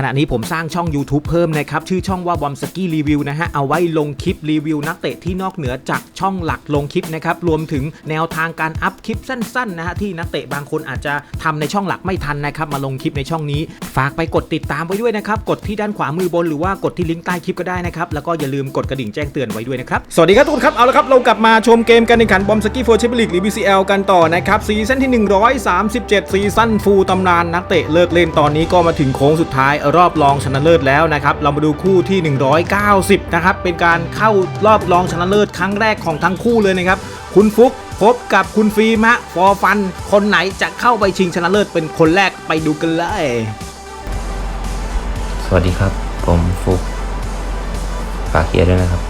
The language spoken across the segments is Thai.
ขณะนี้ผมสร้างช่อง YouTube เพิ่มนะครับ ชื่อช่องว่าบอมสกี้รีวิวนะฮะ เอาไว้ลงคลิปรีวิวนักเตะที่นอกเหนือจากช่องหลักลงคลิปนะครับ รวมถึงแนวทางการอัพคลิปสั้นๆนะฮะที่นักเตะบางคนอาจจะทำในช่องหลักไม่ทันนะครับ มาลงคลิปในช่องนี้ ฝากไปกดติดตามไว้ด้วยนะครับ กดที่ด้านขวามือบนหรือว่ากดที่ลิงก์ใต้คลิปก็ได้นะครับ แล้วก็อย่าลืมกดกระดิ่งแจ้งเตือนไว้ด้วยนะครับ สวัสดีครับทุกคนครับ เอาละครับ เรากลับมาชมเกมการแข่งขันบอมสกี้โฟร์แชมเปี้ยนลีกหรือ BCL กันต่อนะครับซีซั่นที่ 137 ซีซั่นฟูลตำนานนักเตะเลิกเล่นตอนนี้ก็มาถึงโค้งสุดท้ายรอบรองชนะเลิศแล้วนะครับ เรามาดูคู่ที่ 190 นะครับ เป็นการเข้ารอบรองชนะเลิศครั้งแรกของทั้งคู่เลยนะครับ คุณฟุกพบกับคุณฟิล์มฮะฟอร์ฟัน คนไหนจะเข้าไปชิงชนะเลิศเป็นคนแรกไปดูกันเลย สวัสดีครับ ผมฟุกฝากเชียร์ด้วยนะครับ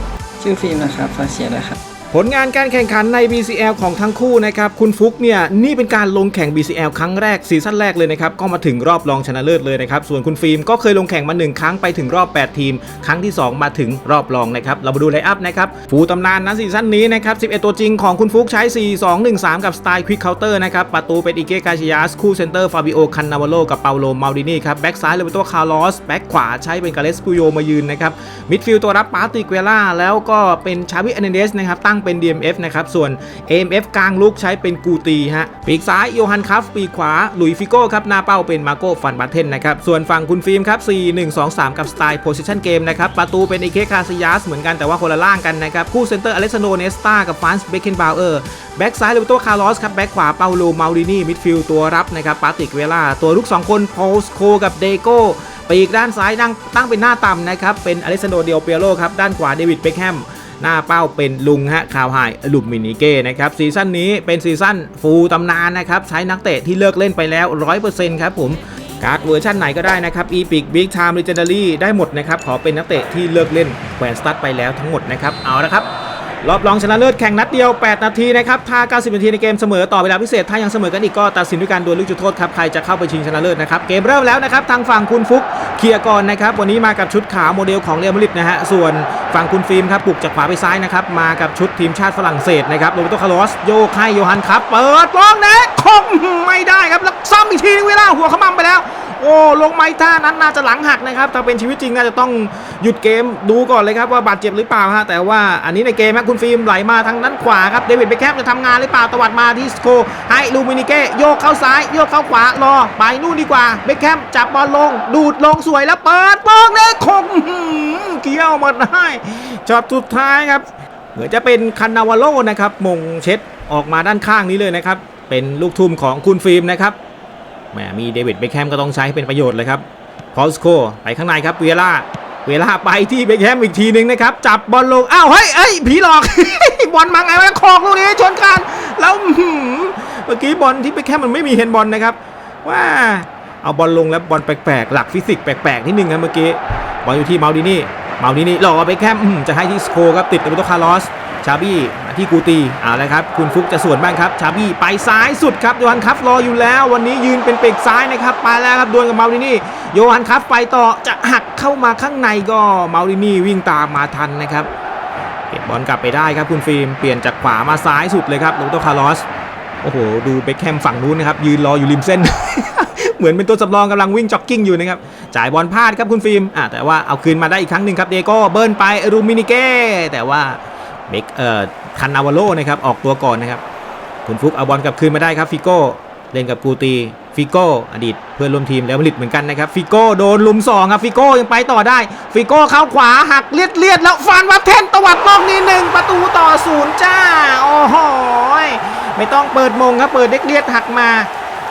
ชื่อฟิล์มนะครับฝากเชียร์ด้วยครับ ผลงานการแข่งขันใน BCL ของทั้งคู่นะครับคุณฟุกเนี่ยนี่เป็นการลงแข่ง BCL ครั้งแรกซีซั่นแรกเลยนะครับก็มาถึงรอบรองชนะเลิศเลยนะครับส่วนคุณฟิล์มก็เคยลงแข่งมา 1 ครั้งไปถึงรอบ 8 ทีม ครั้งที่ 2 มาถึงรอบรองนะครับเรามาดูไลอัพนะครับฟูตำนานนะซีซั่นนี้นะครับ11 ตัวจริงของคุณฟุกใช้ 4 2 1 3 กับสไตล์ควิกเคาน์เตอร์นะครับประตูเป็นอิเกกาชิยาสคู่เซนเตอร์ฟาบิโอคันนาวาโลกับเปาโลมาลดินีครับแบ็กซ้ายเลเวโตคาร์ลอสแบ็กขวาใช้เป็นกาเลสกุโยมายืนนะครับมิดฟิลด์ตัวรับปาติเกล่าแล้วก็เป็นชาวิเอเนเดสนะครับตั้งเป็น DMF นะครับ ส่วน AMF กลางลุกใช้เป็นกูตีฮะ ปีกซ้ายโยฮันคัฟ ปีกขวาหลุยฟิโก้ครับ หน้าเป้าเป็นมาโก้ฟันบัตเทนนะครับ ส่วนฝั่งคุณฟิล์มครับ 4 1 2 3 กับสไตล์โพซิชันเกมนะครับ ประตูเป็นอิเคคาซิยาสเหมือนกันแต่ว่าคนละล่างกันนะครับ คู่เซนเตอร์อเล็กซานโดเนสตากับฟานส์เบคเคนบาวเออร์ แบ็กซ้ายเลเวโตคาร์ลอสครับ แบ็กขวาเปาโลมาลินีมิดฟิลด์ตัวรับนะครับปาติกเวล่าตัวลุก2คนโพสโคกับเดโก้ปีกด้านซ้ายนั่งตั้งเป็นหน้าต่ำนะครับ เป็นอเล็กซานโดเดียเปียโรครับ ด้านขวาเดวิดเบคแฮม หน้าเป้าเป็นลุงฮะคาวไฮลุมมินิเก้นะครับซีซั่นนี้เป็นซีซั่นฟูลตำนานนะครับใช้นักเตะที่เลิกเล่นไปแล้ว 100%ครับผมการ์ดเวอร์ชันไหนก็ได้นะครับ e p i c Big Time Legendary ได้หมดนะครับขอเป็นนักเตะที่เลิกเล่นแขวนสตั๊ดไปแล้วทั้งหมดนะครับเอาละครับ รอบรองชนะเลิศแข่งนัดเดียว 8 นาทีนะครับถ้า 90 นาทีในเกมเสมอต่อเวลาพิเศษ ถ้ายังเสมอกันอีกก็ตัดสินด้วยการดวลลูกจุดโทษครับใครจะเข้าไปชิงชนะเลิศนะครับเกมเริ่มแล้วนะครับทางฝั่งคุณฟุกเคลียร์ก่อนนะครับวันนี้มากับชุดขาวโมเดลของเรอัลมาดริดนะฮะส่วนฝั่งคุณฟิล์มครับปลุกจากขวาไปซ้ายนะครับมากับชุดทีมชาติฝรั่งเศสนะครับโรเบโตคาร์ลอสโยกให้โยฮันครับเปิดบอลเน็ตคงไม่ได้ครับแล้วซ้ำอีกทีนึงเวลาหัวขมั่มไปแล้ว โอ้ลงไม้ท่านั้นน่าจะหลังหักนะครับถ้าเป็นชีวิตจริงน่าจะต้องหยุดเกมดูก่อนเลยครับว่าบาดเจ็บหรือเปล่าฮะแต่ว่าอันนี้ในเกมฮะคุณฟิล์มไหลมาทางด้านขวาครับเดวิดเบคแฮมจะทำงานหรือเปล่าตวัดมาที่สโคให้ลูมินิเก้โยกเข้าซ้ายโยกเข้าขวารอไปนู่นดีกว่าเบคแฮมจับบอลลง ดูดลงสวยแล้วเปิดโป้งเลยคมเกี่ยวหมดได้ช็อตสุดท้ายครับเหมือนจะเป็นคันนาวาโลนะครับมงเช็ดออกมาด้านข้างนี้เลยนะครับเป็นลูกทุ่มของคุณฟิล์มนะครับ แหมมีเดวิดเบคแฮมก็ต้องใช้ให้เป็นประโยชน์เลยครับพอสโคไปข้างในครับเวล่าเวล่าไปที่เบคแฮมอีกทีหนึ่งนะครับ จับบอลลง อ้าว เฮ้ยเฮ้ย ผีหลอก บอลมาไงวะคอกลูกนี้ชนกันแล้วเมื่อกี้บอลที่เบคแฮมมันไม่มีเฮนบอลนะครับ ว่าเอาบอลลงแล้วบอลแปลกๆ หลักฟิสิกส์แปลกๆ นิดนึงครับเมื่อกี้ บอลอยู่ที่เมาดินี่ เมาดินี่หลอกเบคแฮมจะให้ที่สโคครับติดกับโตคาร์ลอส ชาบี้ที่กูตีเอาละครับ คุณฟุกจะสวนบ้างครับ ชาบี้ไปซ้ายสุดครับโยฮันคัฟรออยู่แล้ว วันนี้ยืนเป็นเปีกซ้ายนะครับไปแล้วครับดวลกับเมาดินี่โยฮันคัฟไปต่อจะหักเข้ามาข้างในก็เมาดินี่วิ่งตามมาทันนะครับเก็บบอลกลับไปได้ครับคุณฟิล์มเปลี่ยนจากขวามาซ้ายสุดเลยครับโรเบโตคาร์ลอสโอ้โห ดูเบคแฮมฝั่งนู้นนะครับ ยืนรออยู่ริมเส้น เหมือนเป็นตัวสำรองกำลังวิ่งจ็อกกิ้งอยู่นะครับ จ่ายบอลพลาดครับคุณฟิล์มอะแต่ว่าเอาคืนมาได้อีกครั้งหนึ่งครับเดโก้เบิร์นไปรูมินิเก้แต่ว่า เบกเอ่อคันนาวาโลนะครับออกตัวก่อนนะครับคุณฟุกเอาบอลกลับคืนมาได้ครับฟิโก้เล่นกับกูตีฟิโก้อดีตเพื่อนร่วมทีมแล้วผลิตเหมือนกันนะครับฟิโก้โดนลุมสองครับฟิโก้ยังไปต่อได้ฟิโก้เข้าขวาหักเลียดเลียดแล้วฟันวัดเทนตวัดนอกนี่หนึ่งประตูต่อศูนย์จ้าโอ้โหไม่ต้องเปิดมงครับเปิดเด็กเลียดหักมา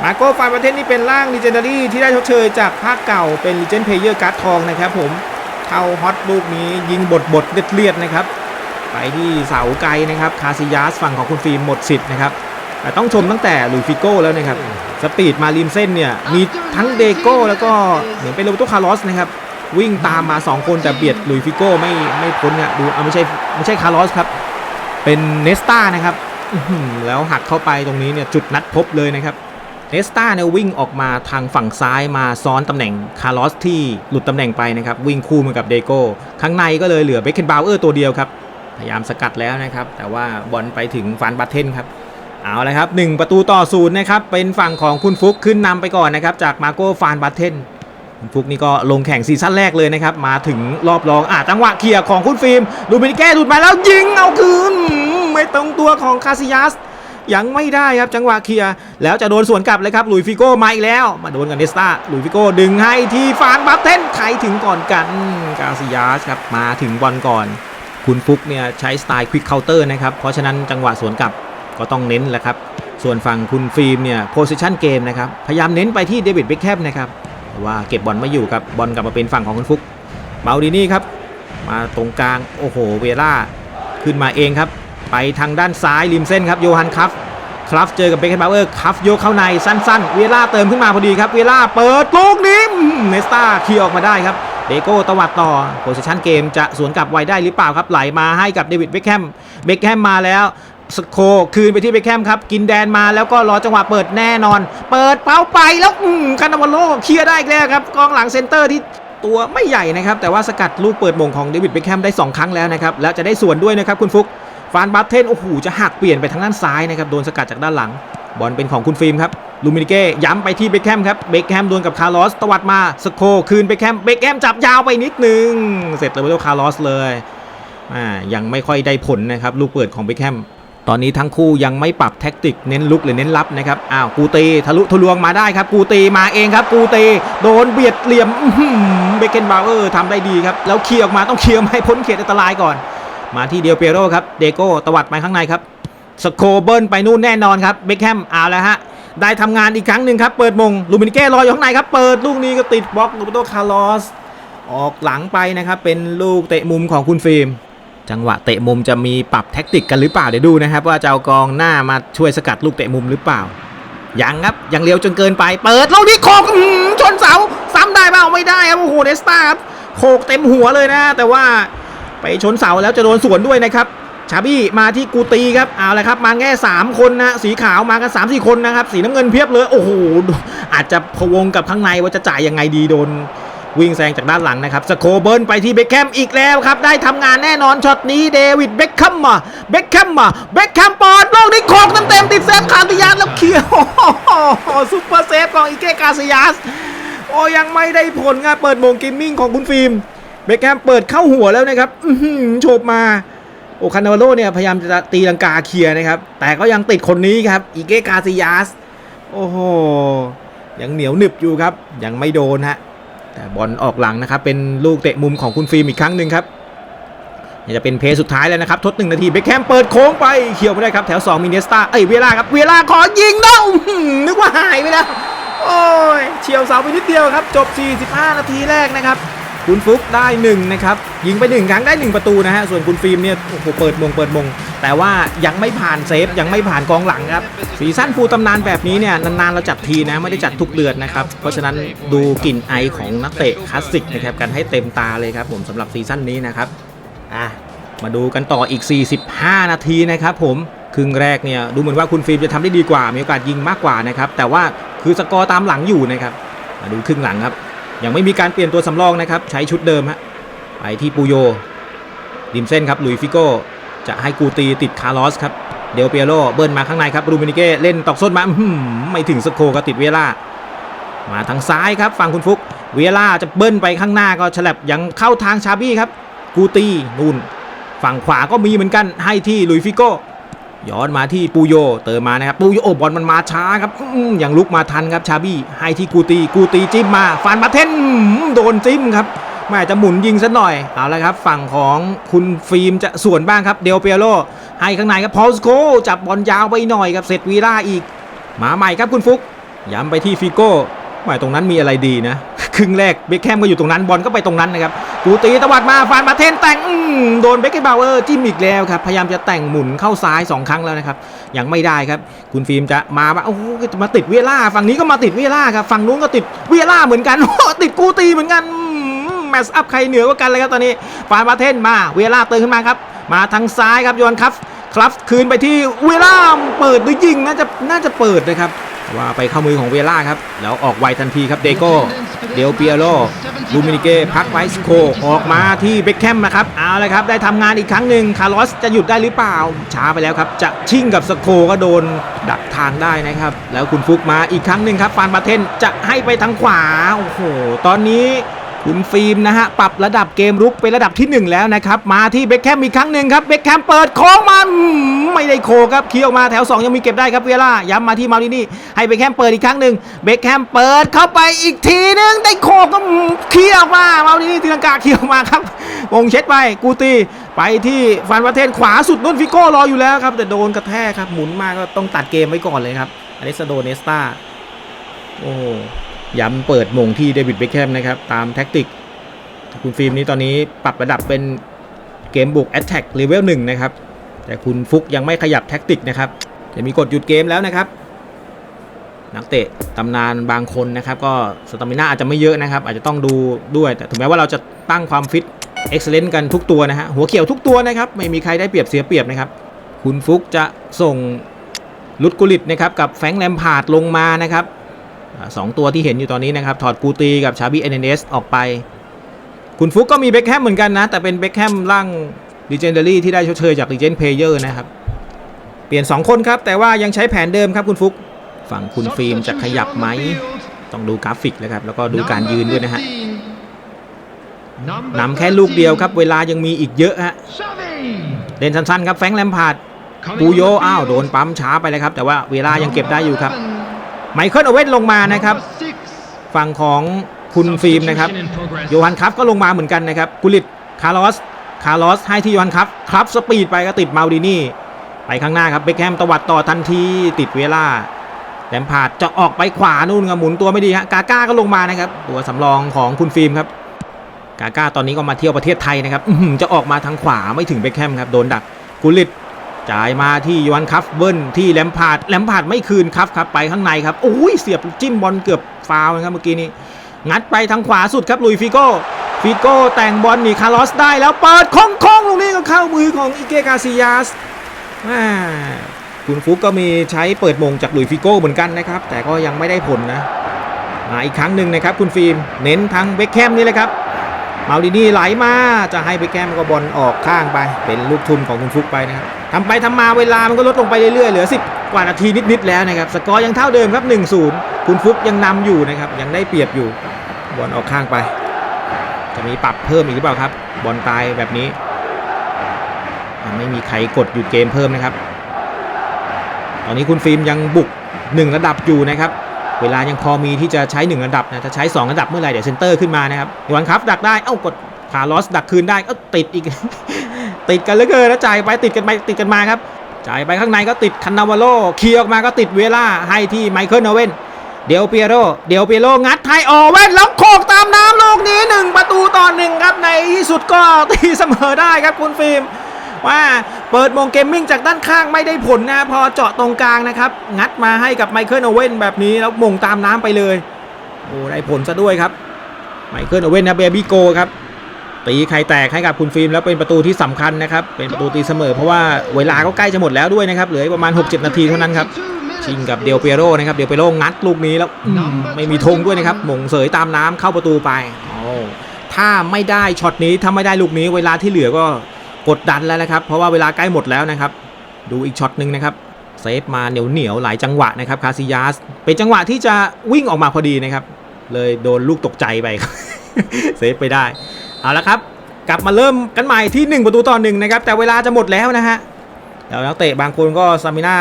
มาโก้ฟานประเทศนี่เป็นร่าง l ีเจนดารี่ที่ได้ชดเชยจากภาคเก่าเป็น l ีเจนเพเยอร์การ์ดทองนะครับผมเข้าฮอตลูกนี้ยิงบดบดเลียดเลียดนะครับ ไปที่เสาไกลนะครับคาซิยาสฝั่งของคุณฟิล์มหมดสิทธิ์นะครับแต่ต้องชมตั้งแต่หลุยส์ฟิโก้แล้วนะครับสปีดมาริมเส้นเนี่ยมีทั้งเดโก้แล้วก็เหมือนเป็นโรเบโตคาร์ลอสนะครับวิ่งตามมา 2 คนแต่เบียดหลุยส์ฟิโก้ไม่ไม่พ้นครับดูเอาไม่ใช่ไม่ใช่คาร์ลอสครับเป็นเนสตานะครับอื้อหือแล้วหักเข้าไปตรงนี้เนี่ยจุดนัดพบเลยนะครับเนสตาเนี่ยวิ่งออกมาทางฝั่งซ้ายมาซ้อนตำแหน่งคาร์ลอสที่หลุดตำแหน่งไปนะครับวิ่งคู่มากับเดโก้ข้างในก็เลยเหลือเบคเคนบาวเออร์ตัวเดียวครับ พยายามสกัดแล้วนะครับ แต่ว่าบอลไปถึงฟานบัตเทนครับเอาละครับ 1 ประตูต่อศูนย์นะครับ เป็นฝั่งของคุณฟุกขึ้นนำไปก่อนนะครับ จากมาโก้ฟานบัตเทนคุณฟุกนี่ก็ลงแข่งซีซั่นแรกเลยนะครับ มาถึงรอบรองอะจังหวะเคลียร์ของคุณฟิล์มลูมินิเก้หลุดมาแล้วยิงเอาคืน ไม่ตรงตัวของคาซิยัสยังไม่ได้ครับจังหวะเคลียร์แล้วจะโดนสวนกลับเลยครับลุยฟิโก้มาอีกแล้ว มาโดนกับเนสตาลุยฟิโก้ดึงให้ที่ฟานบัฟเทนใครถึงก่อนกันกาซิยัสครับมาถึงบอลก่อน คุณฟุกเนี่ยใช้สไตล์ควิกเคาน์เตอร์นะครับ เพราะฉะนั้นจังหวะสวนกลับก็ต้องเน้นแหละครับ ส่วนฝั่งคุณฟิล์มเนี่ยโพสิชันเกมนะครับ พยายามเน้นไปที่เดวิดเบคแฮมนะครับว่าเก็บบอลไม่อยู่ครับบอลกลับมาเป็นฝั่งของคุณฟุกเมาดินี่ครับ มาตรงกลางโอ้โหเวล่าขึ้นมาเองครับ ไปทางด้านซ้ายริมเส้นครับโยฮันคัฟคลัฟเจอกับเบคแฮมบาเออร์คัฟโยกเข้าในสั้นๆ เวล่าเติมขึ้นมาพอดีครับ เวล่าเปิดลูกนี้เนสตาเคลียร์ออกมาได้ครับ เดโก้ตวัดต่อโพสิชันเกมจะสวนกลับไวได้หรือเปล่าครับไหลมาให้กับเดวิดเบคแฮมเบคแฮมมาแล้วสโคคืนไปที่เบคแฮมครับ กินแดนมาแล้วก็รอจังหวะเปิดแน่นอน เปิดเป้าไปแล้วอืมคานาวาโลเคลียร์ได้อีกแล้วครับกองหลังเซนเตอร์ที่ตัวไม่ใหญ่นะครับ แต่ว่าสกัดลูกเปิดมงของเดวิดเบคแฮมได้ 2 ครั้งแล้วนะครับ แล้วจะได้ส่วนด้วยนะครับคุณฟุกฟานบัตเทนโอ้โหจะหักเปลี่ยนไปทางด้านซ้ายนะครับ โดนสกัดจากด้านหลัง บอลเป็นของคุณฟิล์มครับลูมินิเก้ย้ำไปที่เบคแฮมครับเบคแฮมดวลกับคาร์ลอสตวัดมาสโคคืนเบคแฮมเบคแฮมจับยาวไปนิดนึง เสร็จเลยไปด้วคาร์ลอสเลยอ่ายังไม่ค่อยได้ผลนะครับลูกเปิดของเบคแฮมตอนนี้ทั้งคู่ยังไม่ปรับแท็กติกเน้นลุกหรือเน้นรับนะครับอ้าวกูตีทะลุทะลวงมาได้ครับ กูตีมาเองครับ กูตีโดนเบียดเหลี่ยมเบเกนบาวเออร์ทำได้ดีครับแล้วเคลียร์ออกมาต้องเคลียร์ไม่ให้พ้นเขตอันตรายก่อน มาที่เดียวเปียโรครับเดโก้ตวัดไปข้างในครับ สโคเบิลไปนู่นแน่นอนครับเบคแฮมเอาแล้วฮะได้ทำงานอีกครั้งหนึ่งครับ เปิดมงลูมินเก้รออยู่ข้างในครับ เปิดลูกนี้ก็ติดบล็อกลูปโตคาร์ลอส ออกหลังไปนะครับ เป็นลูกเตะมุมของคุณฟิล์ม จังหวะเตะมุมจะมีปรับแท็กติกกันหรือเปล่า เดี๋ยวดูนะครับ ว่าจะเอากองหน้ามาช่วยสกัดลูกเตะมุมหรือเปล่า ยังครับ ยังเร็วจนเกินไป เปิดลูกนี้โขกอื้อหือชนเสา ซ้ำได้เปล่าไม่ได้ครับ โอ้โหเดสตาครับโขกเต็มหัวเลยนะ แต่ว่าไปชนเสาแล้วจะโดนสวนด้วยนะครับ ชาบี้มาที่กูตีครับเอาละครับมาแค่3คนนะสีขาวมากัน3 4คนนะครับสีน้ำเงินเพียบเลยโอ้โหอาจจะพวงกับข้างในว่าจะจ่ายยังไงดีโดนวิ่งแซงจากด้านหลังนะครับสโคเบิร์นไปที่เบคแฮมอีกแล้วครับ ได้ทำงานแน่นอนช็อตนี้เดวิดเบคแฮมมาเบคแฮมมาเบคแฮมปอดลูกนี้โขกเต็มๆติดเซฟคาร์ติยัสแล้วเคลียร์โอ้โหซุปเปอร์เซฟของอีเกกาซิยัสโอ้ยังไม่ได้ผลครับเปิดโมงกิมมิ่งของคุณฟิล์มเบคแฮมเปิดเข้าหัวแล้วนะครับอื้อหือโฉบมา โอคานาวาโลเนี่ยพยายามจะตีลังกาเคลียร์นะครับ แต่ก็ยังติดคนนี้ครับอีเกกาซิยัสโอ้โหยังเหนียวหนึบอยู่ครับ ยังไม่โดนฮะแต่บอลออกหลังนะครับ เป็นลูกเตะมุมของคุณฟิล์มอีกครั้งหนึ่งครับนี่จะเป็นเพย์สุดท้ายแล้วนะครับ ทดหนึ่งนาทีเบคแฮมเปิดโค้งไปเขี่ยวไม่ได้ครับ แถว 2 มินเนสตาเอ้ยเวลาครับเวลาขอยิงเด้าอื้อหือนึกว่าหายไปแล้ว โอ้ยเฉียวเสาไปนิดเดียวครับ จบ 45 นาทีแรกนะครับ คุณฟุกได้1นะครับยิงไป 1 ครั้งได้ 1 ประตูนะฮะส่วนคุณฟิล์มเนี่ยโอ้โหเปิดมงเปิดมง แต่ว่ายังไม่ผ่านเซฟยังไม่ผ่านกองหลังครับซีซั่นฟูลตำนานแบบนี้เนี่ยนานๆเราจัดทีนะไม่ได้จัดทุกเดือนนะครับเพราะฉะนั้นดูกลิ่นไอของนักเตะคลาสสิกนะครับกันให้เต็มตาเลยครับผมสำหรับซีซั่นนี้นะครับอะมาดูกันต่ออีก 45 นาทีนะครับผมครึ่งแรกเนี่ยดูเหมือนว่าคุณฟิล์มจะทำได้ดีกว่า มีโอกาสยิงมากกว่านะครับแต่ว่าคือสกอร์ตามหลังอยู่นะครับมาดูครึ่งหลังครับ ยังไม่มีการเปลี่ยนตัวสำรองนะครับ ใช้ชุดเดิมฮะไปที่ปูโยริมเส้นครับลุยฟิโก้ จะให้กูตีติดคาร์ลอสครับเดลเปียโรเบิ้ลมาข้างในครับรูมินิเก้เล่นตอกส้นมาหือไม่ถึงสโคก็ติดเวล่ามาทางซ้ายครับฝั่งคุณฟุก เวล่าจะเบิ้ลไปข้างหน้าก็ฉลับยังเข้าทางชาบี้ครับ กูตีนูนฝั่งขวาก็มีเหมือนกันให้ที่ลุยฟิโก้ ย้อนมาที่ปูโยเติมมานะครับปูโยโอบอลมันมาช้าครับอื้อยังลุกมาทันครับชาบี้ให้ที่กูตีกูตีจิ้มมาฟานมาเทนโดนจิ้มครับแม่จะหมุนยิงซะหน่อยเอาละครับ ฝั่งของคุณฟิล์มจะส่วนบ้างครับเดลเปียโรให้ข้างในครับพอลสโคจับบอลยาวไปหน่อยครับเสร็จวีล่าอีก มาใหม่ครับคุณฟุกย้ำไปที่ฟิโก้หมายตรงนั้นมีอะไรดีนะ ครึ่งแรกเบคแฮมก็อยู่ตรงนั้นบอลก็ไปตรงนั้นนะครับกูตีตวัดมาฟานมาเทนแต่งโดนเบคเกบาวเออร์จิ้มอีกแล้วครับพยายามจะแต่งหมุนเข้าซ้าย 2 ครั้งแล้วนะครับยังไม่ได้ครับ คุณฟิล์มจะมาโอ้โหมาติดเวล่าฝั่งนี้ก็มาติดเวล่าครับฝั่งนู้นก็ติดเวล่าเหมือนกันติดกูตีเหมือนกันแมสอัพใครเหนือกว่ากันเลยครับตอนนี้ฟานมาเทนมาเวล่าเติมขึ้นมาครับมาทางซ้ายครับโยนครับครับคืนไปที่เวล่าเปิดหรือยิงน่าจะน่าจะเปิดนะครับ ว่าไปเข้ามือของเวล่าครับ แล้วออกไวทันทีครับเดโก้เดลเปียโรลูมินิเก้พักไวสโคออกมาที่เบคแคมนะครับเอาเลยครับ ได้ทำงานอีกครั้งหนึ่งคาร์ลอสจะหยุดได้หรือเปล่า ช้าไปแล้วครับ จะชิ่งกับสโคก็โดนดักทางได้นะครับ แล้วคุณฟุกมาอีกครั้งหนึ่งครับฟานบาเทนจะให้ไปทางขวาโอ้โหตอนนี้ คุณฟิล์มนะฮะ ปรับระดับเกมรุกเป็นระดับทีหนึ่1 แล้วนะครับ มาที่เบคแคมอีกครั้งหนึ่งครับ เบคแคมเปิดโค้งมาอืมไม่ได้โคครับเคี้ยวมาแถว 2 ยังมีเก็บได้ครับเวลาย้ำมาที่มารินี่ ให้เบคแคมเปิดอีกครั้งหนึ่งเบคแคมเปิดเข้าไปอีกทีนึง ได้โคก็เคี้ยวมามารินี่ตีลังกาเคี้ยวมาครับวงเช็ดไปกูตีไปที่ฟันประเทศขวาสุดนุ่นฟิโก้รออยู่แล้วครับ แต่โดนกระแทกครับหมุนมาก็ต้องตัดเกมไว้ก่อนเลยครับอเล็กซานโดเนสตาโอ้ ย้ำเปิดมงที่เดวิดเบคแคมนะครับตามแท็กติก คุณฟิล์มนี้ตอนนี้ปรับระดับเป็นเกมบุก Attack Level 1นะครับ แต่คุณฟุกยังไม่ขยับแท็กติกนะครับจะมีกฎหยุดเกมแล้วนะครับนักเตะตำนานบางคนนะครับก็สตามิน่าอาจจะไม่เยอะนะครับ อาจจะต้องดูด้วย แต่ถึงแม้ว่าเราจะตั้งความฟิตเอ็กซ์เลนต์กันทุกตัวนะฮะหัวเขียวทุกตัวนะครับ ไม่มีใครได้เปรียบเสียเปรียบนะครับ คุณฟุกจะส่งลุดกุลิตนะครับกับแฟงแลมพาดลงมานะครับ สองตัวที่เห็นอยู่ตอนนี้นะครับ ถอดกูตีกับชาบีเอ็นเอสออกไป คุณฟุกก็มีเบคแฮมเหมือนกันนะ แต่เป็นเบคแฮมร่างดิเจนเดอรี่ที่ได้ชดเชยจากดิเจนเพเยอร์นะครับ เปลี่ยน 2 คนครับ แต่ว่ายังใช้แผนเดิมครับคุณฟุก ฝั่งคุณฟิล์มจะขยับไหม ต้องดูกราฟิกแล้วครับ แล้วก็ดูการยืนด้วยนะฮะนำแค่ลูกเดียวครับ เวลายังมีอีกเยอะฮะเล่นสั้นๆครับแฟงแลมพาดปูโยอ้าวโดนปั๊มช้าไปเลยครับ แต่ว่าเวลายังเก็บได้อยู่ครับ ไมเคิลโอเว่นลงมานะครับ ฝั่งของคุณฟิล์มนะครับโยฮันคัฟก็ลงมาเหมือนกันนะครับกุลิตคาร์ลอสคาร์ลอสให้ที่โยฮันคัฟครับสปีดไปก็ติดมาดินี่ไปข้างหน้าครับเบคแฮมตวัดต่อทันทีติดเวลาแลมพาดจะออกไปขวานู่นครับหมุนตัวไม่ดีฮะกาก้าก็ลงมานะครับ ตัวสำรองของคุณฟิล์มครับ กาก้าตอนนี้ก็มาเที่ยวประเทศไทยนะครับจะออกมาทางขวาไม่ถึงเบคแฮมครับโดนดักกุลิต จ่ายมาที่ยอนคัฟเบิ้ลที่แลมพาดแลมพาดไม่คืนครับครับไปข้างในครับโอ้ยเสียบจิ้มบอลเกือบฟาวนะครับเมื่อกี้นี้งัดไปทางขวาสุดครับลุยฟิโก้ฟิโก้แต่งบอลหนีคาร์ลอสได้แล้วเปิดโค้งๆลูกนี้ก็เข้ามือของอิเกกาซิยาสคุณฟุกก็มีใช้เปิดมงจากลุยฟิโก้เหมือนกันนะครับ แต่ก็ยังไม่ได้ผลนะมาอีกครั้งหนึ่งนะครับคุณฟิล์มเน้นทางเบคแคมนี่เลยครับ มาดินี่ไหลมาจะให้เบคแคมก็บอลออกข้างไป เป็นลูกทุนของคุณฟุกไปนะครับทำไปทำมาเวลามันก็ลดลงไปเรื่อยๆเหลือ 10 กว่านาทีนิดๆแล้วนะครับสกอร์ยังเท่าเดิมครับ 1-0 คุณฟุกยังนำอยู่นะครับยังได้เปรียบอยู่บอลออกข้างไป จะมีปรับเพิ่มอีกหรือเปล่าครับ บอลตายแบบนี้ ไม่มีใครกดหยุดเกมเพิ่มนะครับ ตอนนี้คุณฟิล์มยังบุก 1 ระดับอยู่นะครับ เวลายังพอมีที่จะใช้1ระดับนะจะใช้2ระดับเมื่อไหร่เดี๋ยวเซนเตอร์ขึ้นมานะครับยวนครับดักได้ เอ้ากดคาร์ลอสดักคืนได้ก็ติดอีก ติดกันเหลือเกินแล้วจ่ายไปติดกันไปติดกันมาครับจ่ายไปข้างในก็ติดคันนาวาโลเคลียร์ออกมาก็ติดเวล่าให้ที่ไมเคิลโอเว่นเดลเปียโร เดลเปียโรงัดไทยออเว่นแล้วโขกตามน้ำลูกนี้หนึ่งประตูต่อหนึ่งครับในที่สุดก็ตีเสมอได้ครับคุณฟิล์มว่า เปิดมงเกมมิ่งจากด้านข้างไม่ได้ผลนะพอเจาะตรงกลางนะครับ งัดมาให้กับไมเคิลโอเว่นแบบนี้แล้วมงตามน้ำไปเลย โอ้ได้ผลซะด้วยครับไมเคิลโอเว่นนะเบบี้โกครับตีไข่แตกให้กับคุณฟิล์มแล้วเป็นประตูที่สำคัญนะครับ เป็นประตูตีเสมอเพราะว่าเวลาก็ใกล้จะหมดแล้วด้วยนะครับเหลือประมาณ 6-7 นาทีเท่านั้นครับชิงกับเดลเปียโรนะครับเดลเปียโรงัดลูกนี้แล้วไม่มีธงด้วยนะครับมงเสยตามน้ำเข้าประตูไปโอ้ถ้าไม่ได้ช็อตนี้ถ้าไม่ได้ลูกนี้เวลาที่เหลือก็ กดดันแล้วนะครับ เพราะว่าเวลาใกล้หมดแล้วนะครับ ดูอีกช็อตหนึ่งนะครับเซฟมาเหนียวเหนียวหลายจังหวะนะครับคาซิยาสเป็นจังหวะที่จะวิ่งออกมาพอดีนะครับ เลยโดนลูกตกใจไปเซฟไปได้ เอาละครับ กลับมาเริ่มกันใหม่ที่ 1 ประตูต่อหนึ่งนะครับ แต่เวลาจะหมดแล้วนะฮะแล้วนักเตะบางคนก็ซามิน่า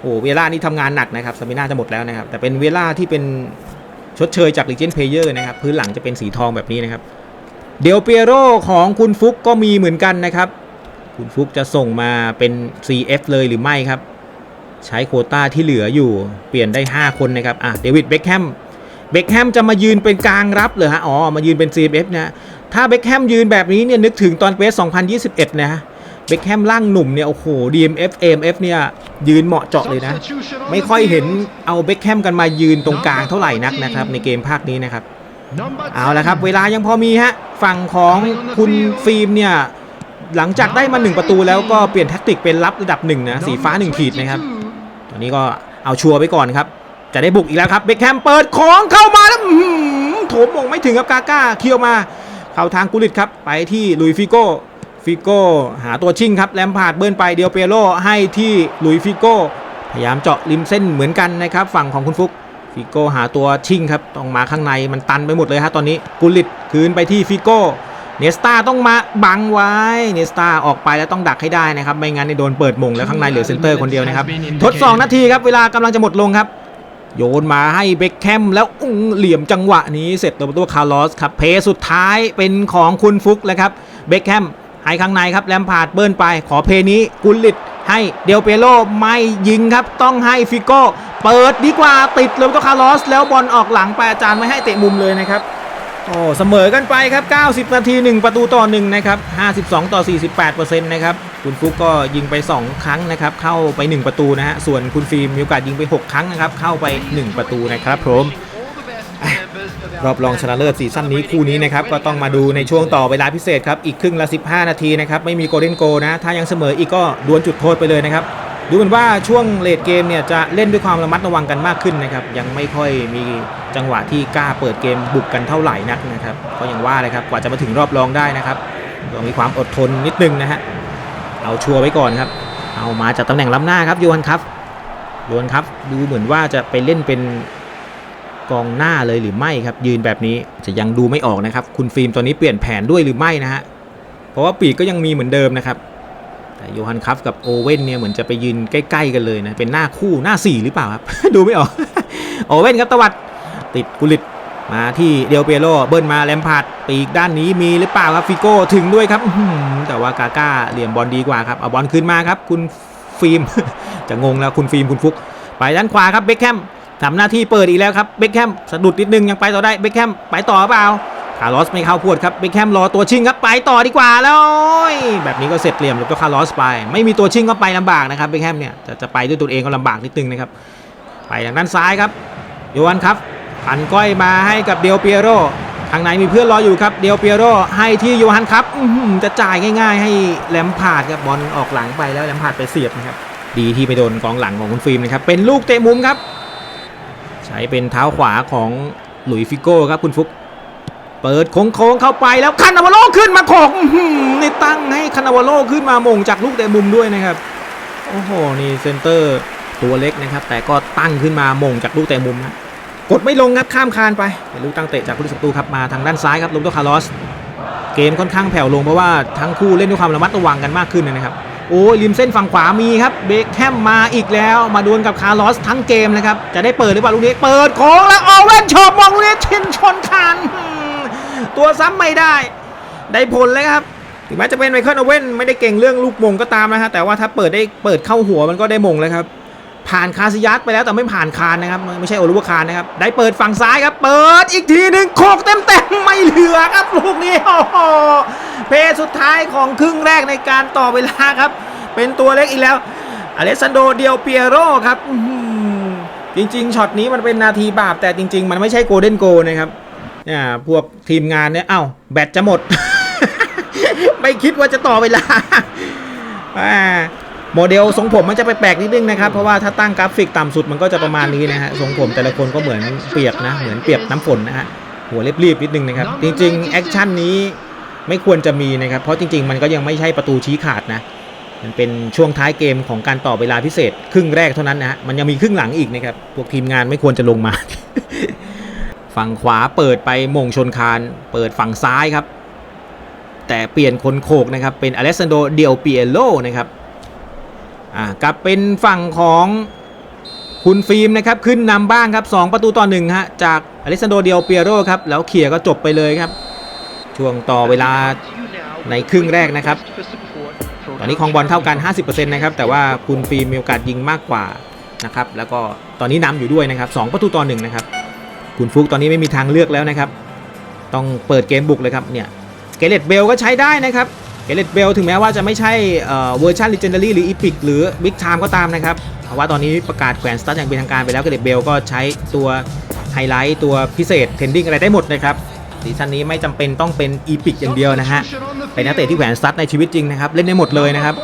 โอ้เวล่านี่ทำงานหนักนะครับสมิน่าจะหมดแล้วนะครับ แต่เป็นเวล่าที่เป็นชดเชยจากลิเจนเพเยอร์นะครับ พื้นหลังจะเป็นสีทองแบบนี้นะครับ เดลเปียโรของคุณฟุกก็มีเหมือนกันนะครับ คุณฟุกจะส่งมาเป็น CF เลยหรือไม่ครับ ใช้โคต้าที่เหลืออยู่เปลี่ยนได้ 5 คนนะครับอะเดวิดเบคแฮมเบคแฮมจะมายืนเป็นกลางรับเหรอฮะอ๋อมายืนเป็น CF นะถ้าเบคแฮมยืนแบบนี้เนี่ยนึกถึงตอนเปส2021 นะฮะเบคแฮมร่างหนุ่มเนี่ยโอ้โห DMF AMF เนี่ยยืนเหมาะเจาะเลยนะ ไม่ค่อยเห็นเอาเบคแฮมกันมายืนตรงกลางเท่าไหร่นักนะครับในเกมภาคนี้นะครับ เอาละครับ เวลายังพอมีฮะฝั่งของคุณฟิล์มเนี่ยหลังจากได้มา 1 ประตูแล้วก็เปลี่ยนแท็กติกเป็นรับระดับหนึ่งนะสีฟ้า 1 ขีดนะครับ ตอนนี้ก็เอาชัวร์ไปก่อนครับ จะได้บุกอีกแล้วครับเบคแฮมเปิดของเข้ามาแล้วอื้อหือโถมมงไม่ถึงครับกาก้าเคียวมา เข้าทางกุลิตครับ ไปที่ลุยฟิโก้ฟิโก้หาตัวชิงครับแลมพาร์ดเบิร์นไปเดียวเปโลให้ที่ลุยฟิโก้พยายามเจาะริมเส้นเหมือนกันนะครับ ฝั่งของคุณฟุก ฟิโก้หาตัวชิงครับต้องมาข้างในมันตันไปหมดเลยฮะตอนนี้กุลิตคืนไปที่ฟิโก้เนสตาต้องมาบังไว้เนสตาออกไปแล้วต้องดักให้ได้นะครับไม่งั้นโดนเปิดมงแล้วข้างในเหลือเซนเตอร์คนเดียวนะครับทด2นาทีครับเวลากำลังจะหมดลงครับ โยนมาให้เบคแคมแล้วอุ้งเหลี่ยมจังหวะนี้เสร็จตัวตัวคาร์ลอสครับเพย์สุดท้ายเป็นของคุณฟุกแล้วครับเบคแคมให้ข้างในครับแลมพาร์ดเบิร์นไปขอเพย์นี้กุลลิตให้เดลเปโลไม่ยิงครับต้องให้ฟิโก้ เปิดดีกว่าติดเลยตัวคาร์ลอส แล้วบอลออกหลังไปอาจารย์ไม่ให้เตะมุมเลยนะครับโอ้เสมอกันไปครับ 90 นาที 1 ประตูต่อ1นะครับ 52 ต่อ 48นะครับ คุณฟุกก็ยิงไป 2 ครั้งนะครับ เข้าไป 1 ประตูนะฮะ ส่วนคุณฟิล์มมีโอกาสยิงไป 6 ครั้งนะครับ เข้าไป 1 ประตูนะครับผมรอบรองชนะเลิศซีซั่นนี้คู่นี้นะครับ ก็ต้องมาดูในช่วงต่อเวลาพิเศษครับ อีกครึ่งละ 15 นาทีนะครับ ไม่มีโกลเด้นโกนะ ถ้ายังเสมออีกก็ดวลจุดโทษไปเลยนะครับ ดูเหมือนว่าช่วงเลดเกมเนี่ยจะเล่นด้วยความระมัดระวังกันมากขึ้นนะครับ ยังไม่ค่อยมีจังหวะที่กล้าเปิดเกมบุกกันเท่าไหร่นักนะครับก็ยังว่าเลยครับกว่าจะมาถึงรอบรองได้นะครับต้องมีความอดทนนิดนึงนะฮะเอาชัวร์ไว้ก่อนครับ เอามาจากตำแหน่งล้ำหน้าครับโยฮันครับโยฮันครับ ดูเหมือนว่าจะไปเล่นเป็นกองหน้าเลยหรือไม่ครับ ยืนแบบนี้จะยังดูไม่ออกนะครับ คุณฟิล์มตอนนี้เปลี่ยนแผนด้วยหรือไม่นะฮะเพราะว่าปีกก็ยังมีเหมือนเดิมนะครับ แต่โยฮันคัฟกับโอเว่นเนี่ยเหมือนจะไปยืนใกล้ ๆ กันเลยนะเป็นหน้าคู่หน้าสี่หรือเปล่าครับ ดูไม่ออกโอเว่นครับตวัดติดกุลิตมาที่เดียวเปโลเบิ้ลมาแลมพาร์ดปีกด้านนี้มีหรือเปล่าครับฟิโก้ถึงด้วยครับแต่ว่ากาก้าเหลี่ยมบอลดีกว่าครับเอาบอลคืนมาครับ คุณฟิล์มจะงงแล้วคุณฟิล์มคุณฟุก ไปด้านขวาครับเบคแฮมทำหน้าที่เปิดอีกแล้วครับเบคแฮมสะดุดนิดนึงยังไปต่อได้เบคแฮมไปต่อเปล่า คาร์ลอสไม่เข้าพวดครับเบคแฮมรอตัวชิงครับไปต่อดีกว่าแล้วโอ้ยแบบนี้ก็เสร็จเหลี่ยมแล้วก็คาร์ลอสไป ไม่มีตัวชิงก็ไปลำบากนะครับเบคแฮมเนี่ยจะจะไปด้วยตัวเองก็ลำบากนิดนึงนะครับไปทางด้านซ้ายครับโยวันครับปันก้อยมาให้กับเดียลเปียโรทางในมีเพื่อนรออยู่ครับเดียลเปียโรให้ที่โยฮันครับจะจ่ายง่าย ๆ ให้แลมพาดครับบอลออกหลังไปแล้วแลมพาดไปเสียบนะครับดีที่ไปโดนกองหลังของคุณฟิล์มนะครับเป็นลูกเตะมุมครับ ใช้เป็นเท้าขวาของหลุยฟิโก้ครับคุณฟุก เปิดโค้งๆเข้าไปแล้วคานาวาโลขึ้นมาโขกนี่ตั้งให้คานาวาโลขึ้นมามงจากลูกเตะมุมด้วยนะครับ โอ้โห นี่เซนเตอร์ตัวเล็กนะครับ แต่ก็ตั้งขึ้นมามงจากลูกเตะมุมนะกดไม่ลงครับข้ามคานไปเป็นลูกตั้งเตะจากผู้เล่นศัตรูครับมาทางด้านซ้ายครับลมโตคาร์ลอส เกมค่อนข้างแผ่วลงเพราะว่าทั้งคู่เล่นด้วยความระมัดระวังกันมากขึ้นนะครับ โอ้ยริมเส้นฝั่งขวามีครับเบคแฮมมาอีกแล้ว มาดวลกับคาร์ลอสทั้งเกมนะครับ จะได้เปิดหรือเปล่าลูกนี้ เปิดโค้งแล้วออเว่นชอบมองลูกนี้ชินชนคาน ตัวซ้ำไม่ได้ ได้ผลเลยครับถึงแม้จะเป็นไมเคิลโอเว่นไม่ได้เก่งเรื่องลูกมงก็ตามนะฮะแต่ว่าถ้าเปิดได้เปิดเข้าหัวมันก็ได้มงแล้วครับ ผ่านคาซิยัสไปแล้วแต่ไม่ผ่านคานนะครับ ไม่ใช่โอลิเวอร์คานนะครับ ได้เปิดฝั่งซ้ายครับ เปิดอีกทีหนึ่งโขกเต็มเต็มๆไม่เหลือครับลูกนี้โอ้โหเพย์สุดท้ายของครึ่งแรกในการต่อเวลาครับ เป็นตัวเล็กอีกแล้วอเลสซานโดเดียวเปียโรครับจริงๆช็อตนี้มันเป็นนาทีบาปแต่จริง ๆ มันไม่ใช่โกลเด้นโกนะครับ เนี่ยพวกทีมงานเนี่ย เอ้า แบตจะหมด ไม่คิดว่าจะต่อเวลาอ่าโมเดลทรงผมมันจะไปแปลกนิดนึงนะครับ เพราะว่าถ้าตั้งกราฟิกต่ำสุดมันก็จะประมาณนี้นะฮะทรงผมแต่ละคนก็เหมือนเปียกนะ เหมือนเปียกน้ำฝนนะฮะหัวเรียบๆนิดนึงนะครับ จริงๆแอคชั่นนี้ไม่ควรจะมีนะครับ เพราะจริง ๆ มันก็ยังไม่ใช่ประตูชี้ขาดนะมันเป็นช่วงท้ายเกมของการต่อเวลาพิเศษ ครึ่งแรกเท่านั้นนะฮะมันยังมีครึ่งหลังอีกนะครับพวกทีมงานไม่ควรจะลงมา ฝั่งขวาเปิดไปมงชนคาน เปิดฝั่งซ้ายครับ แต่เปลี่ยนคนโขกนะครับ เป็นอเลสซานโดเดียลเปียโลนะครับอ่ากลับเป็นฝั่งของคุณฟิล์มนะครับ ขึ้นนำบ้างครับ 2 ประตูต่อ1ฮะจากอเลสซานโดเดียลเปียโรครับ แล้วเขี่ยก็จบไปเลยครับ ช่วงต่อเวลาในครึ่งแรกนะครับ ตอนนี้คองบอลเท่ากัน 50%นะครับ แต่ว่าคุณฟิล์มมีโอกาสยิงมากกว่านะครับ แล้วก็ตอนนี้นำอยู่ด้วยนะครับ 2 ประตูต่อ1นะครับ คุณฟุกตอนนี้ไม่มีทางเลือกแล้วนะครับ ต้องเปิดเกมบุกเลยครับเนี่ยเกเรตเบลก็ใช้ได้นะครับเกเรตเบลถึงแม้ว่าจะไม่ใช่เวอร์ชัน Legendary หรือ Epic หรือ Big Time ก็ตามนะครับเพราะว่าตอนนี้ประกาศแขวนสตาร์ทอย่างเป็นทางการไปแล้วเกเรตเบลก็ใช้ตัวไฮไลท์ตัวพิเศษเทนดิ้งอะไรได้หมดนะครับซีซั่นนี้ไม่จำเป็นต้องเป็น Epic อย่างเดียวนะฮะเป็นนักเตะที่แขวนสตาร์ทในชีวิตจริงนะครับเล่นได้หมดเลยนะครับ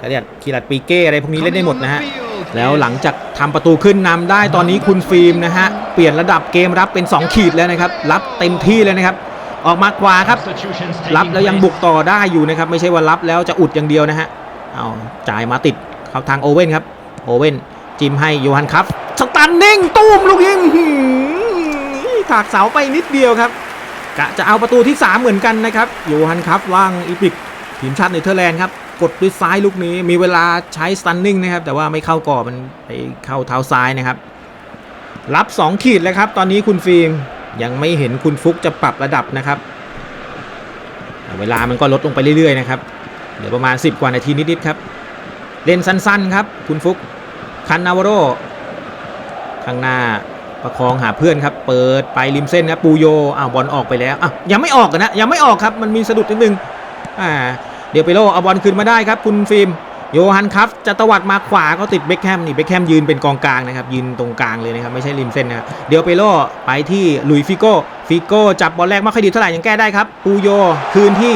กระเดียดคีรัดปีเก้อะไรพวกนี้เล่นได้หมดนะฮะ แล้วหลังจากทำประตูขึ้นนำได้ตอนนี้คุณฟิล์มนะฮะ เปลี่ยนระดับเกมรับเป็น 2 ขีดแล้วนะครับ รับเต็มที่เลยนะครับ ออกมากว่าครับ รับแล้วยังบุกต่อได้อยู่นะครับ ไม่ใช่ว่ารับแล้วจะอุดอย่างเดียวนะฮะเอาจ่ายมาติดเข้าทางโอเว่นครับ โอเว่นจิมให้โยฮันครับ สตันนิ่งตูมลูกยิงหือถากเสาไปนิดเดียวครับกะจะเอาประตูที่ 3 เหมือนกันนะครับโยฮันครับล่างอีพิกทีมชาติเนเธอร์แลนด์ครับ กดด้วยซ้ายลูกนี้ มีเวลาใช้สตันนิ่งนะครับ แต่ว่าไม่เข้ากรอบมันไปเข้าเท้าซ้ายนะครับ รับ 2 ขีดเลยครับ ตอนนี้คุณฟิล์มยังไม่เห็นคุณฟุกจะปรับระดับนะครับ เวลามันก็ลดลงไปเรื่อยๆนะครับเดี๋ยวประมาณ 10 กว่านาทีนิดๆครับ เล่นสั้นๆครับ คุณฟุกคันนาวโรข้างหน้าประคองหาเพื่อนครับ เปิดไปริมเส้นครับปูโยอ้าวบอลออกไปแล้วอะยังไม่ออกนะยังไม่ออกครับ มันมีสะดุดนิดนึงอ่า ดี๋ยวไปโลเอาบอลคืนมาได้ครับคุณฟิล์มโยฮันครับจะตวัดมาขวาก็ติดเบคแฮมนี่เบคแฮมยืนเป็นกองกลางนะครับยืนตรงกลางเลยนะครับไม่ใช่ริมเส้นนะเดี๋ยวไปโลไปที่ลุยฟิโก้ฟิโก้จับบอลแรกไม่ค่อยดีเท่าไหร่ยังแก้ได้ครับปูโยคืนที่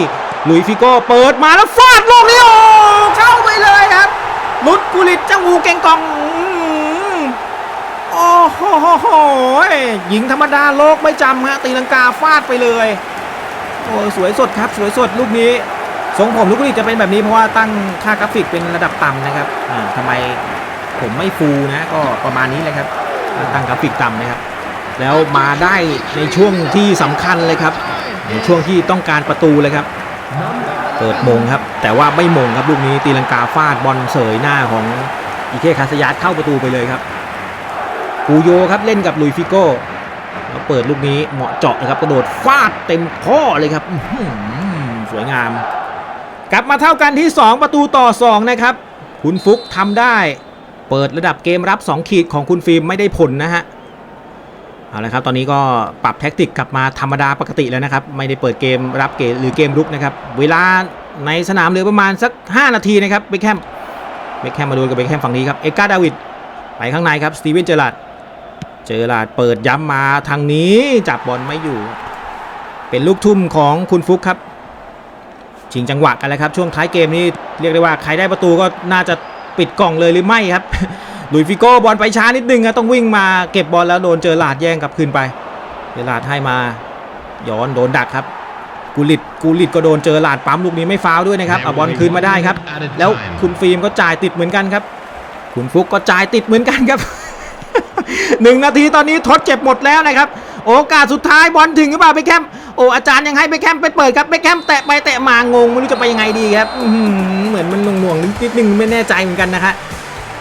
ลุยฟิโก้เปิดมาแล้วฟาดลูกนี้โอ้เข้าไปเลยครับลุดกุลิตเจ้างูเก่งกองอืมโอ้โหโหโหหญิงธรรมดาโลกไม่จำฮะตีลังกาฟาดไปเลยโอ้สวยสดครับสวยสดลูกนี้ ทรงผมลูกนี้จะเป็นแบบนี้เพราะว่าตั้งค่ากราฟิกเป็นระดับต่ำนะครับอ่าทำไมผมไม่ฟูนะก็ประมาณนี้เลยครับ ตั้งกราฟิกต่ำนะครับ แล้วมาได้ในช่วงที่สำคัญเลยครับ ในช่วงที่ต้องการประตูเลยครับ เปิดมงครับ แต่ว่าไม่มงครับลูกนี้ตีลังกาฟาดบอลเสยหน้าของอีเคคาสยาสเข้าประตูไปเลยครับปูโยครับเล่นกับลุยฟิโก้แล้วเปิดลูกนี้เหมาะเจาะนะครับกระโดดฟาดเต็มข้อเลยครับอื้อหือสวยงาม กลับมาเท่ากันที่ 2 ประตูต่อ 2 นะครับ คุณฟุกทำได้ เปิดระดับเกมรับ 2 ขีดของคุณฟิล์มไม่ได้ผลนะฮะเอาละครับ ตอนนี้ก็ปรับแท็กติกกลับมาธรรมดาปกติแล้วนะครับ ไม่ได้เปิดเกมรับเกมหรือเกมรุกนะครับ เวลาในสนามเหลือประมาณสัก 5 นาทีนะครับเบคแฮมเบคแฮมมาดูกับเบคแฮมฝั่งนี้ครับ เอกาดาวิดไปข้างในครับสตีเวนเจอร์ลาดเจอหลาดเปิดย้ำมาทางนี้จับบอลไม่อยู่ เป็นลูกทุ่มของคุณฟุกครับ ชิงจังหวะกันแล้วครับช่วงท้ายเกมนี้เรียกได้ว่าใครได้ประตูก็น่าจะปิดกล่องเลยหรือไม่ครับลุยฟิโก้บอลไปช้านิดนึงครับต้องวิ่งมาเก็บบอลแล้วโดนเจอหลาดแย่งกลับคืนไปเจอหลาดให้มาย้อนโดนดักครับกูลิดกูลิดก็โดนเจอหลาดปั๊มลูกนี้ไม่ฟาวด้วยนะครับเอาบอลคืนมาได้ครับ แล้วคุณฟิล์มก็จ่ายติดเหมือนกันครับ คุณฟุกก็จ่ายติดเหมือนกันครับหนึ่งนาทีตอนนี้ทดเจ็บหมดแล้วนะครับ โอกาสสุดท้ายบอลถึงหรือเปล่าเบคแคม โอ้อาจารย์ยังให้เบคแคมไปเปิดครับเบคแคมแตะไปแตะมางงไม่รู้จะไปยังไงดีครับเหมือนมันหน่วงๆนิดนึงไม่แน่ใจเหมือนกันนะคะ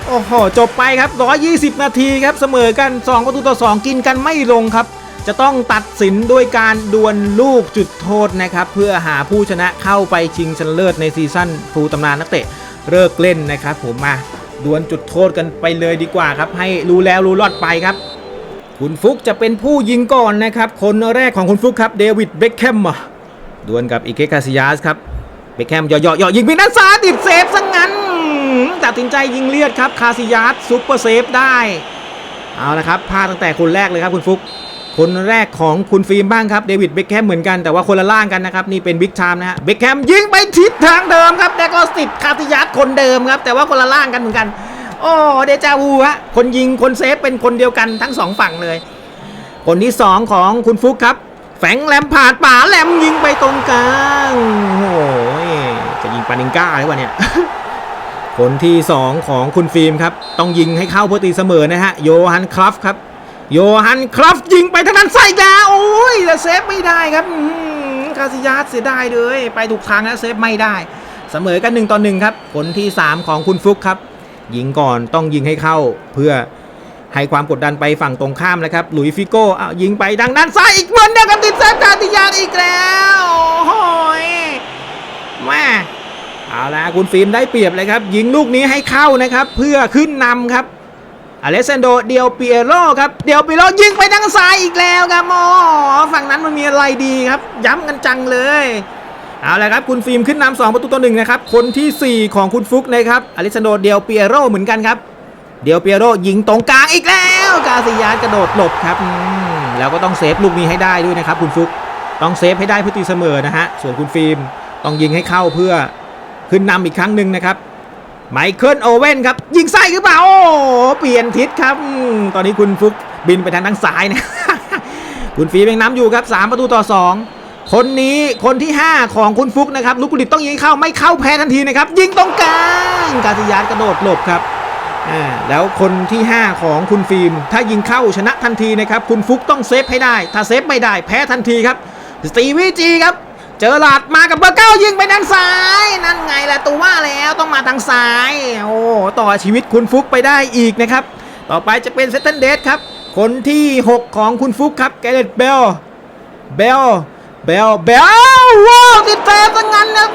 โอ้โหจบไปครับ 120 นาทีครับเสมอกัน 2 ประตูต่อ 2 กินกันไม่ลงครับ จะต้องตัดสินด้วยการดวลลูกจุดโทษนะครับ เพื่อหาผู้ชนะเข้าไปชิงชนะเลิศในซีซั่นฟูลตำนานนักเตะเลิกเล่นนะครับ ผมมาดวลจุดโทษกันไปเลยดีกว่าครับ ให้รู้แล้วรู้รอดไปครับ คุณฟุกจะเป็นผู้ยิงก่อนนะครับ คนแรกของคุณฟุกครับเดวิดเบคแฮมดวลกับอีเกคาซิยาสครับเบคแฮมเหยาะๆๆยิงไปด้านซ้ายติดเซฟซะงั้นตัดสินใจยิงเลียดครับคาซิยาสซุปเปอร์เซฟได้เอาละครับพลาดตั้งแต่คนแรกเลยครับคุณฟุก คนแรกของคุณฟิล์มบ้างครับเดวิดเบคแฮมเหมือนกันแต่ว่าคนละล่างกันนะครับ นี่เป็นบิ๊กไทม์นะฮะเบคแฮมยิงไปทิศทางเดิมครับแต่ก็ติดคาติยัสคนเดิมครับแต่ว่าคนละล่างกันเหมือนกัน โอ้เดจาวูฮะคนยิงคนเซฟเป็นคนเดียวกันทั้งสองฝั่งเลย คนที่2ของคุณฟุกครับ แฝงแลมผ่านป่าแลมยิงไปตรงกลางโอ้ยจะยิงปานิงก้าหรือเปล่าเนี่ยคนที่ 2 ของคุณฟิล์มครับ ต้องยิงให้เข้าเพื่อตีเสมอนะฮะ โยฮันคลัฟครับ โยฮันคลัฟยิงไปทางนั้นใส่ยาโอ้ยแต่เซฟไม่ได้ครับคาซิยาสเสียดายเลย ไปถูกทางแล้วเซฟไม่ได้ เสมอกัน1ต่อ1ครับคนที่ 3 ของคุณฟุกครับ ยิงก่อนต้องยิงให้เข้าเพื่อให้ความกดดันไปฝั่งตรงข้ามแล้วครับ หลุยส์ฟิโก้อ้ายิงไปดังด้านซ้ายอีกเหมือนเดียวกับติดเซฟคาติยาสอีกแล้วโอ้ยแม่เอาละคุณฟิล์มได้เปรียบเลยครับ ยิงลูกนี้ให้เข้านะครับ เพื่อขึ้นนำครับอเลสซานโดเดียวเปียโรครับเดียวเปียโรยิงไปทางซ้ายอีกแล้วครับโอ้ฝั่งนั้นมันมีอะไรดีครับ ย้ำกันจังเลย เอาละครับคุณฟิล์มขึ้นนำสองประตูต่อหนึ่งนะครับคนที่ 4 ของคุณฟุกนะครับอลสซานโดเดียวเปียโรเหมือนกันครับ เดียวเปียโรยิงตรงกลางอีกแล้วกาซิยาสกระโดดหลบครับแล้วก็ต้องเซฟลูกนี้ให้ได้ด้วยนะครับคุณฟุกต้องเซฟให้ได้เพื่อตีเสมอนะฮะส่วนคุณฟิล์มต้องยิงให้เข้าเพื่อขึ้นนำอีกครั้งหนึ่งนะครับไมเคิลโอเว่นครับ ยิงไส้หรือเปล่าโอ้เปลี่ยนทิศครับ ตอนนี้คุณฟุกบินไปทางทางซ้ายนะ คุณฟียังนำอยู่ครับ 3 ประตูต่อ 2 คนนี้คนที่ 5 ของคุณฟุกนะครับลูกกุลิตต้องยิงเข้าไม่เข้าแพ้ทันทีนะครับ ยิงตรงกลางกาซิยานกระโดดหลบครับอ่าแล้วคนที่ 5 ของคุณฟิล์ม ถ้ายิงเข้าชนะทันทีนะครับ คุณฟุกต้องเซฟให้ได้ ถ้าเซฟไม่ได้แพ้ทันทีครับสตีวีจีครับ เจอหลาดมากับเบอร์เก้ายิงไปทางซ้าย นั่นไงแหละตัวว่าแล้วต้องมาทางซ้าย โอ้ต่อชีวิตคุณฟุกไปได้อีกนะครับ ต่อไปจะเป็นเซตเทนเดสครับ คนที่ 6 ของคุณฟุกครับแกเรตเบลเบล เบลเบลว้าวติดเซฟซะงั้นนะ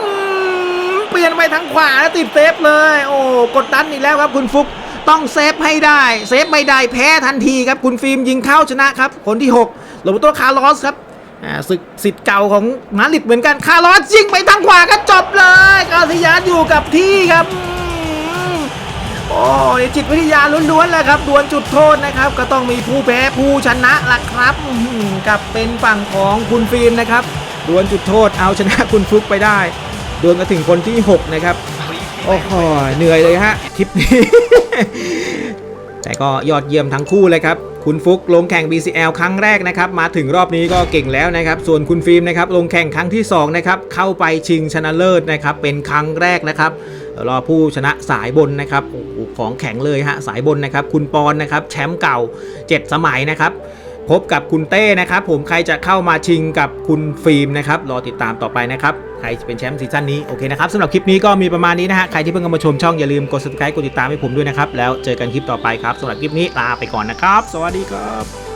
เปลี่ยนไปทางขวาแล้วติดเซฟเลย โอ้กดดันอีกแล้วครับคุณฟุกต้องเซฟให้ได้ เซฟไม่ได้แพ้ทันทีครับคุณฟิล์มยิงเข้าชนะครับ คนที่6โรเบโตคาร์ลอสครับอ่าศึกสิทธิ์เก่าของมาดริดเหมือนกันคาร์ลอสยิงไปทางขวาก็จบเลยกาซิยาอยู่กับที่ครับ โอ้ยจิตวิทยาล้วนๆแหละครับดวลจุดโทษนะครับ ก็ต้องมีผู้แพ้ผู้ชนะล่ะครับกับเป็นฝั่งของคุณฟิล์มนะครับดวลจุดโทษเอาชนะคุณฟลุกไปได้ดวลกันถึงคนที่ 6 นะครับ โอ้โหเหนื่อยเลยฮะคลิปนี้ แต่ก็ยอดเยี่ยมทั้งคู่เลยครับ คุณฟุกลงแข่ง BCL ครั้งแรกนะครับ มาถึงรอบนี้ก็เก่งแล้วนะครับ ส่วนคุณฟิล์มนะครับลงแข่งครั้งที่2นะครับเข้าไปชิงชนะเลิศนะครับเป็นครั้งแรกนะครับ รอผู้ชนะสายบนนะครับของแข็งเลยฮะสายบนนะครับ คุณปอนนะครับแชมป์เก่า 7 สมัยนะครับ พบกับคุณเต้นะครับ ผมใครจะเข้ามาชิงกับคุณฟิล์มนะครับรอติดตามต่อไปนะครับใครจะเป็นแชมป์ซีซั่นนี้โอเคนะครับสำหรับคลิปนี้ก็มีประมาณนี้นะฮะใครที่เพิ่งเข้ามาชมช่องอย่าลืมกด subscribe กดติดตามให้ผมด้วยนะครับแล้วเจอกันคลิปต่อไปครับสำหรับคลิปนี้ลาไปก่อนนะครับ สวัสดีครับ